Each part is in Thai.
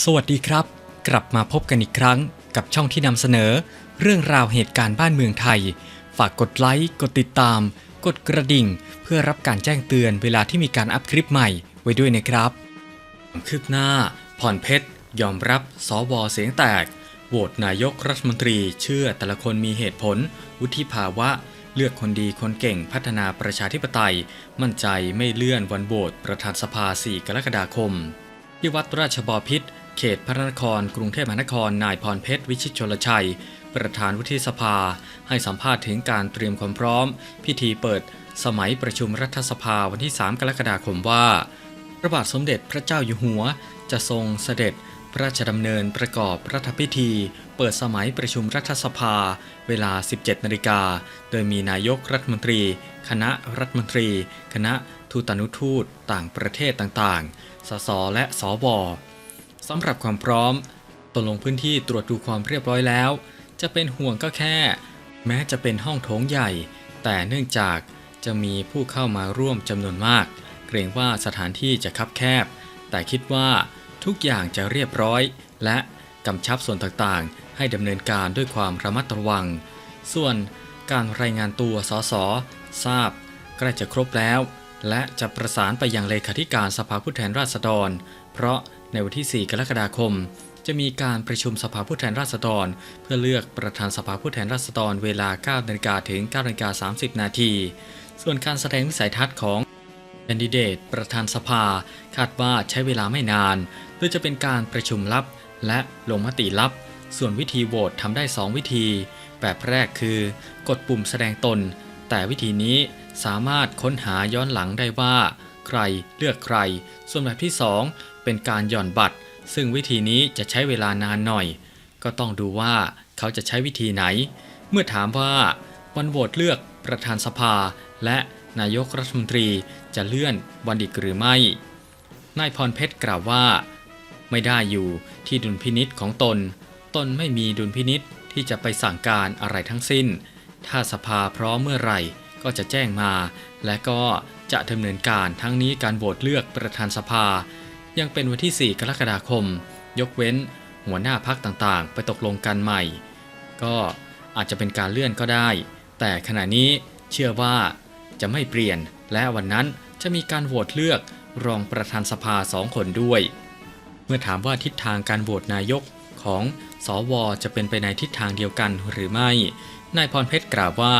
สวัสดีครับ กลับมาพบกันอีกครั้งกับช่องที่นำเสนอ เรื่องราวเหตุการณ์บ้านเมืองไทย ฝากกดไลค์ กดติดตาม กดกระดิ่ง เพื่อรับการแจ้งเตือนเวลาที่มีการอัพคลิปใหม่ไว้ด้วยนะครับคืบหน้าพรเพชร ยอมรับสวเสียงแตกโหวตนายกรัฐมนตรีเชื่อแต่ละคนมีเหตุผล วุฒิภาวะ เลือกคนดีคนเก่งพัฒนาประชาธิปไตย มั่นใจไม่เลื่อนวันโหวตประธานสภา 4 กรกฎาคมที่วัดราชบอพิษ เขตพระนคร กรุงเทพมหานคร นายพรเพชร วิชิตชลชัย ประธานวุฒิสภา ให้สัมภาษณ์ถึงการเตรียมความพร้อม พิธีเปิด สมัยประชุมรัฐสภาวันที่ 3 กรกฎาคมว่า พระบาทสมเด็จพระเจ้าอยู่หัว จะทรงเสด็จพระราชดำเนินประกอบรัฐพิธี เปิดสมัยประชุมรัฐสภา เวลา 17 นาฬิกา โดยมีนายกรัฐมนตรี คณะรัฐมนตรี คณะทูตานุทูตต่างประเทศต่างๆ สสและสว สำหรับความพร้อมตนลงพื้นที่ตรวจดูความเรียบร้อยแล้ว จะเป็นห่วงก็แค่ แม้จะเป็นห้องโถงใหญ่ แต่เนื่องจากจะมีผู้เข้ามาร่วมจำนวนมาก เกรงว่าสถานที่จะคับแคบ แต่คิดว่าทุกอย่างจะเรียบร้อย และกำชับส่วนต่างๆ ให้ดำเนินการด้วยความระมัดระวัง ส่วนการรายงานตัวสสทราบใกล้จะครบแล้ว และจะประสานไปยังเลขาธิการสภาผู้แทนราษฎร เพราะ ในวันที่ 4 กรกฎาคม จะมีการประชุมสภาผู้แทนราษฎร เพื่อเลือกประธานสภาผู้แทนราษฎรเวลา9นาฬิกาถึง9นาฬิกา30 นาที ส่วนการแสดงวิสัยทัศน์ของแคนดิเดตประธานสภา คาดว่าใช้เวลาไม่นานโดยจะเป็นการประชุมลับ และลงมติลับ ส่วนวิธีโหวตทำได้ 2 วิธี แบบแรกคือกดปุ่มแสดงตน แต่วิธีนี้สามารถค้นหาย้อนหลังได้ว่า ใครเลือกใคร ส่วนแบบที่ 2 เป็นการหย่อนบัตร ซึ่งวิธีนี้จะใช้เวลานานหน่อย ก็ต้องดูว่าเขาจะใช้วิธีไหน เมื่อถามว่าวันโหวตเลือกประธานสภา และนายกรัฐมนตรีจะเลื่อนวันอีกหรือไม่ นายพรเพชรกล่าวว่า ไม่ได้อยู่ที่ดุลพินิษของตน ตนไม่มีดุลพินิษที่จะไปสั่งการอะไรทั้งสิ้น ถ้าสภาพร้อมเมื่อไหร่ก็จะแจ้งมา และก็ จะดำเนินการทั้งนี้การโหวตเลือกประธานสภา ยังเป็นวันที่ 4 กรกฎาคม ยกเว้นหัวหน้าพักต่างๆ ไปตกลงกันใหม่ ก็อาจจะเป็นการเลื่อนก็ได้ แต่ขณะนี้เชื่อว่าจะไม่เปลี่ยน และวันนั้นจะมีการโหวตเลือกรองประธานสภาสองคนด้วย เมื่อถามว่าทิศทางการโหวตนายกของสวจะเป็นไปในทิศทางเดียวกันหรือไม่ นายพรเพชรกล่าวว่า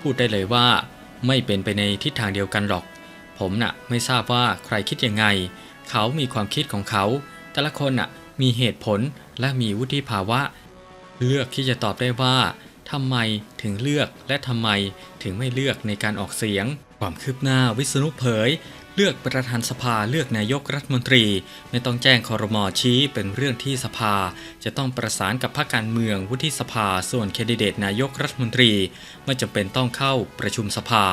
พูดได้เลยว่า ไม่เป็นไปในทิศทางเดียวกันหรอก ผมน่ะไม่ทราบว่าใครคิดยังไง เขามีความคิดของเขา แต่ละคนน่ะมีเหตุผลและมีวุฒิภาวะ เลือกที่จะตอบได้ว่าทำไมถึงเลือกและทำไมถึงไม่เลือกในการออกเสียง ความคืบหน้าวิษณุเผย เลือกประธานสภาเลือกนายกรัฐมนตรี ไม่ต้องแจ้งคอรมอชี้เป็นเรื่องที่สภา จะต้องประสานกับพรรคการเมืองวุฒิสภาส่วนแคนดิเดตนายกรัฐมนตรี ไม่จำเป็นต้องเข้าประชุมสภา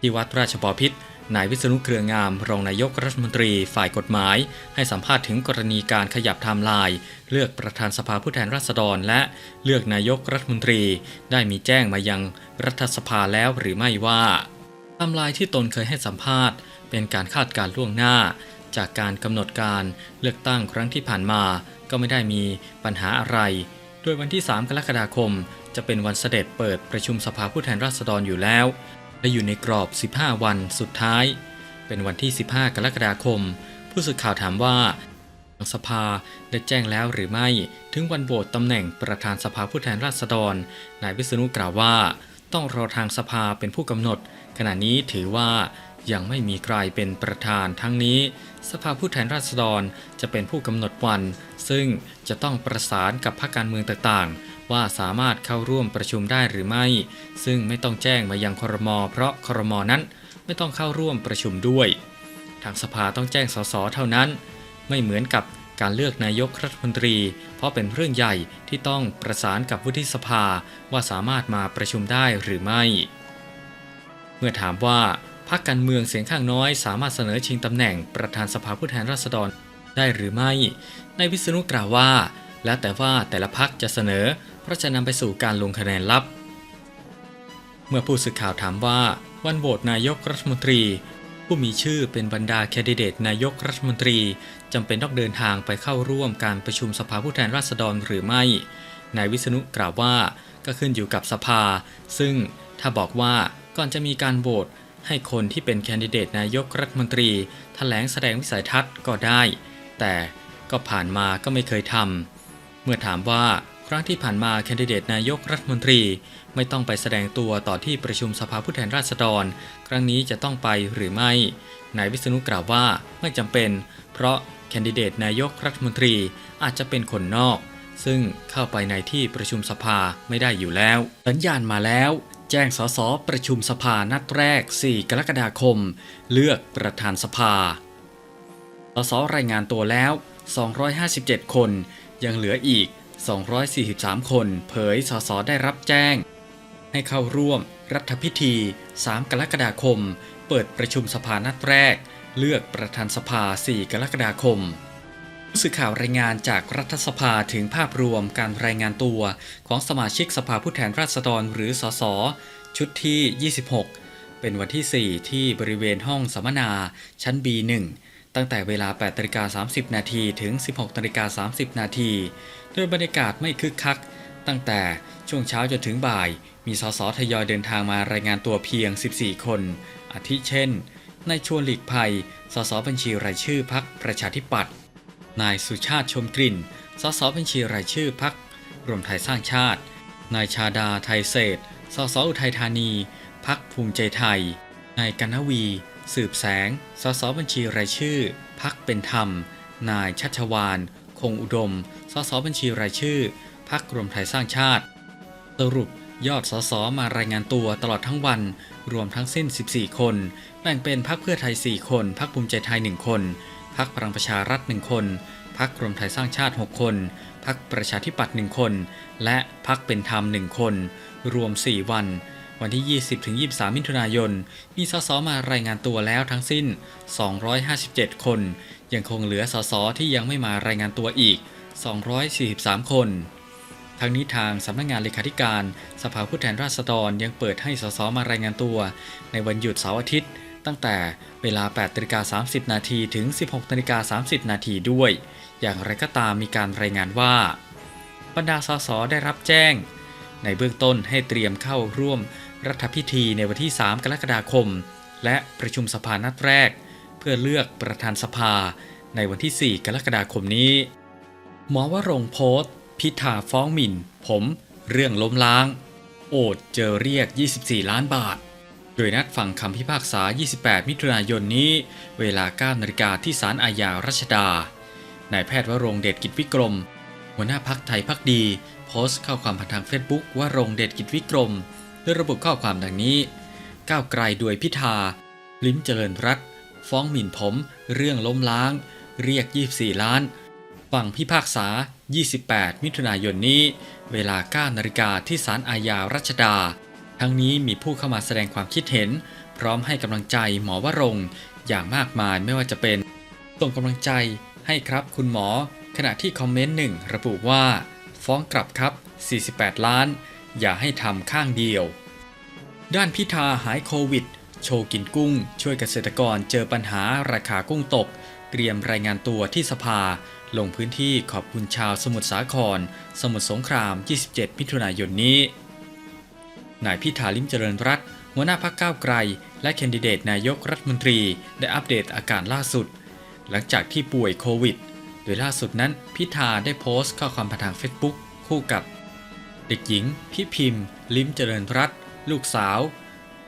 ที่วัดราชบพิษนายวิษณุเครืองาม รองนายกรัฐมนตรีฝ่ายกฎหมาย ให้สัมภาษณ์ถึงกรณีการขยับไทม์ไลน์เลือกประธานสภาผู้แทนราษฎร และเลือกนายกรัฐมนตรี ได้มีแจ้งมายังรัฐสภาแล้วหรือไม่ว่าไทม์ไลน์ที่ตนเคยให้สัมภาษณ์ เป็นการคาดการล่วงหน้า จากการกำหนดการเลือกตั้งครั้งที่ผ่านมา ก็ไม่ได้มีปัญหาอะไร โดยวันที่ 3 กรกฎาคม จะเป็นวันเสด็จเปิดประชุมสภาผู้แทนราษฎรอยู่แล้ว และอยู่ในกรอบ 15 วันสุดท้าย เป็นวันที่ 15 กรกฎาคม ผู้สื่อข่าวถามว่าทางสภาได้แจ้งแล้วหรือไม่ ถึงวันโหวตตำแหน่งประธานสภาผู้แทนราษฎร นายวิษณุกล่าวว่า ต้องรอทางสภาเป็นผู้กำหนด ขณะนี้ถือว่ายังไม่มีใครเป็นประธานทั้งนี้ สภาผู้แทนราษฎรจะเป็นผู้กำหนดวัน ซึ่งจะต้องประสานกับพรรคการเมืองต่างๆ ว่าสามารถเข้าร่วมประชุมได้หรือไม่ ซึ่งไม่ต้องแจ้งมายังครม เพราะครมนั้นไม่ต้องเข้าร่วมประชุมด้วย ทางสภาต้องแจ้งสสเท่านั้น ไม่เหมือนกับการเลือกนายกรัฐมนตรี เพราะเป็นเรื่องใหญ่ที่ต้องประสานกับวุฒิสภาว่าสามารถมาประชุมได้หรือไม่ เมื่อถามว่าพรรคการเมืองเสียงข้างน้อยสามารถเสนอชิงตำแหน่งประธานสภาผู้แทนราษฎรได้หรือไม่นายวิษณุกล่าวว่า แล้วแต่ว่าแต่ละพรรคจะเสนอ เพราะจะนำไปสู่การลงคะแนนลับ เมื่อผู้สื่อข่าวถามว่าวันโหวตนายกรัฐมนตรี ผู้มีชื่อเป็นบรรดาแคนดิเดตนายกรัฐมนตรีจำเป็นต้องเดินทางไปเข้าร่วมการประชุมสภาผู้แทนราษฎรหรือไม่ นายวิษณุกล่าวว่าก็ขึ้นอยู่กับสภา ซึ่งถ้าบอกว่าก่อนจะมีการโหวตให้คนที่เป็นแคนดิเดตนายกรัฐมนตรีแถลงแสดงวิสัยทัศน์ก็ได้ แต่ก็ผ่านมาก็ไม่เคยทำ เมื่อถามว่าครั้งที่ผ่านมาแคนดิเดตนายกรัฐมนตรีไม่ต้องไปแสดงตัวต่อที่ประชุมสภาผู้แทนราษฎร ครั้งนี้จะต้องไปหรือไม่ นายวิษณุกล่าวว่าไม่จำเป็น เพราะแคนดิเดตนายกรัฐมนตรีอาจจะเป็นคนนอก ซึ่งเข้าไปในที่ประชุมสภาไม่ได้อยู่แล้ว สัญญาณมาแล้ว แจ้งสสประชุมสภานัดแรก 4 กรกฎาคม เลือกประธานสภาสสรายงานตัวแล้ว 257 คน ยังเหลืออีก 243 คนเผยสสได้รับแจ้ง ให้เข้าร่วมรัฐพิธี 3 กรกฎาคม เปิดประชุมสภานัดแรก เลือกประธานสภา 4 กรกฎาคมผู้สื่อข่าวรายงานจากรัฐสภาถึงภาพรวมการรายงานตัวของสมาชิกสภาผู้แทนราษฎรหรือสสชุดที่ 26 เป็นวันที่ 4 ที่บริเวณห้องสัมมนาชั้น B1 ตั้งแต่เวลา8นาฬิกา30 นาทีถึง 16นาฬิกา30 นาทีโดยบรรยากาศไม่คึกคัก ตั้งแต่ช่วงเช้าจนถึงบ่าย มีสสทยอยเดินทางมารายงานตัวเพียง 14 คน อาทิเช่น นายชวนหลีกภัย สสบัญชีรายชื่อพักประชาธิปัตย์ นายสุชาติชมกลิ่น สสบัญชีรายชื่อพักรวมไทยสร้างชาติ นายชาดาไทยเศษ สสอุทัยธานี พักภูมิใจไทย นายกันนวี สืบแสง สสบัญชีรายชื่อ พักเป็นธรรม นายชัชวาน คงอุดม สสบัญชีรายชื่อ พักรวมไทยสร้างชาติ สรุปยอดสสมารายงานตัวตลอดทั้งวัน รวมทั้งสิ้น 14 คน แบ่งเป็นพักเพื่อไทย 4 คน พักภูมิใจไทย 1 คน พักพลังประชารัฐ 1 คน พักรวมไทยสร้างชาติ 6 คน พักประชาธิปัตย์ 1 คน และพักเป็นธรรม 1 คน รวม 4 วัน วันที่ 20-23 มิถุนายน มีสสมารายงานตัวแล้วทั้งสิ้น 257 คน ยังคงเหลือสสที่ยังไม่มารายงานตัวอีก 243 คนทั้งนี้ทางสำนักงานเลขาธิการ สภาผู้แทนราษฎรยังเปิดให้สสมารายงานตัว ในวันหยุดเสาร์อาทิตย์ ตั้งแต่เวลา8นาฬิกา30 นาทีถึง 16นาฬิกา30 นาทีด้วย อย่างไรก็ตามมีการรายงานว่า บรรดาสสได้รับแจ้ง ในเบื้องต้นให้เตรียมเข้าร่วม รัฐพิธีในวันที่ 3 กรกฎาคม และประชุมสภานัดแรก เพื่อเลือกประธานสภาในวันที่ 4 กรกฎาคมนี้ หมอวรงโพสต์พิธาฟ้องหมิ่น ผม เรื่องล้มล้าง โอดเจอเรียก 24 ล้านบาท โดยนัดฟังคำพิพากษา 28 มิถุนายนนี้ เวลา 9 นาฬิกาที่ศาลอาญารัชดา นายแพทย์วรงเดชกิจวิกรม หัวหน้าพักไทยพักดี โพสต์ข้อความผ่านทางเฟซบุ๊กว่ารงเดชกิจวิกรม โดยระบุข้อความดังนี้ ก้าวไกลด้วยพิธา ลิ้มเจริญรัตฟ้องหมิ่นผม เรื่องล้มล้าง เรียก 24 ล้าน ฟังพิพากษา 28 มิถุนายนนี้ เวลา 9 นาฬิกาที่ศาลอาญารัชดา ทั้งนี้มีผู้เข้ามาแสดงความคิดเห็น พร้อมให้กำลังใจหมอวรงอย่างมากมายไม่ว่าจะเป็นส่งกำลังใจให้ครับคุณหมอ ขณะที่คอมเมนต์หนึ่งระบุว่า ฟ้องกลับครับ 48 ล้าน อย่าให้ทำข้างเดียว ด้านพิธาหายโควิด โชว์กินกุ้ง ช่วยเกษตรกรเจอปัญหาราคากุ้งตก เตรียมรายงานตัวที่สภา ลงพื้นที่ขอบคุณชาวสมุทรสาคร สมุทรสงคราม 27 มิถุนายนนี้ นายพิธาลิมเจริญรัตหัวหน้าพักก้าวไกล และแคนดิเดตนายกรัฐมนตรี ได้อัปเดตอาการล่าสุด หลังจากที่ป่วยโควิด โดยล่าสุดนั้นพิธาได้โพสต์ข้อความผ่านทางเฟซบุ๊กคู่กับ เด็กหญิงพี่พิมพ์ ลิมเจริญรัตน์ ลูกสาว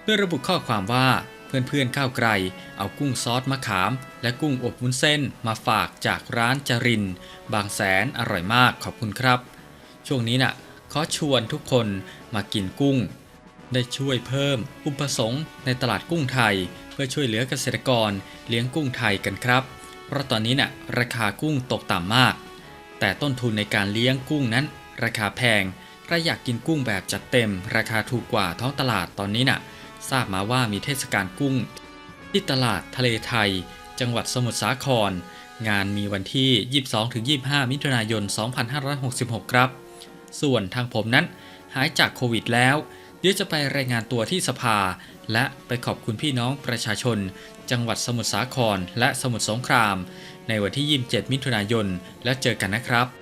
โดยระบุข้อความว่าเพื่อนๆก้าวไกล เอากุ้งซอสมะขาม และกุ้งอบวุ้นเส้นมาฝากจากร้านจริน บางแสนอร่อยมากขอบคุณครับ ช่วงนี้น่ะขอชวนทุกคนมากินกุ้ง ได้ช่วยเพิ่มอุปสงค์ในตลาดกุ้งไทย เพื่อช่วยเหลือเกษตรกรเลี้ยงกุ้งไทยกันครับ เพราะตอนนี้น่ะราคากุ้งตกต่ำมาก แต่ต้นทุนในการเลี้ยงกุ้งนั้น ราคาแพง ใครอยากกินกุ้งแบบจัดเต็ม ราคาถูกกว่าท้องตลาดตอนนี้น่ะ ทราบมาว่ามีเทศกาลกุ้ง ที่ตลาดทะเลไทย จังหวัดสมุทรสาคร งานมีวันที่ 22-25 มิถุนายน 2566 ครับ ส่วนทางผมนั้นหายจากโควิดแล้ว เดี๋ยวจะไปรายงานตัวที่สภา และไปขอบคุณพี่น้องประชาชน จังหวัดสมุทรสาครและสมุทรสงคราม ในวันที่ 27 มิถุนายน แล้วเจอกันนะครับ